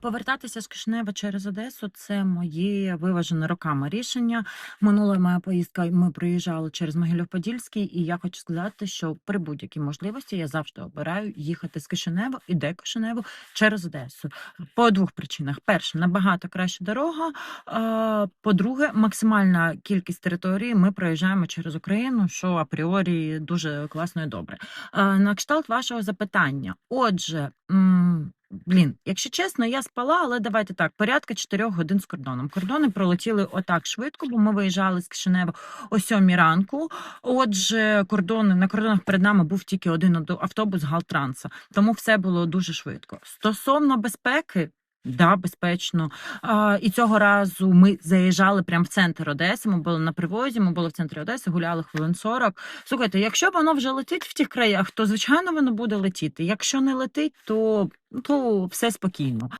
Повертатися з Кишинева через Одесу це моє виважене роками рішення. Минула моя поїздка. Ми приїжджали через Могилів-Подільський, і я хочу сказати, що при будь-якій можливості я завжди обираю їхати з Кишинева і де Кишиневу через Одесу. По двох причинах: перше, набагато краща дорога. По-друге, максимальна кількість території ми проїжджаємо через Україну, що апріорі дуже класно і добре. На кшталт вашого запитання. Отже. Блін, якщо чесно, я спала, але давайте так, порядка 4 годин з кордоном. Кордони пролетіли отак швидко, бо ми виїжджали з Кишинева о 7 ранку. Отже, кордони на кордонах перед нами був тільки один автобус Галтранса, тому все було дуже швидко. Стосовно безпеки. Да, безпечно. А, і цього разу ми заїжджали прямо в центр Одеси. Ми були на привозі, ми були в центрі Одеси, гуляли хвилин 40. Слухайте, якщо воно вже летить в тих краях, то звичайно воно буде летіти. Якщо не летить, то, то все спокійно.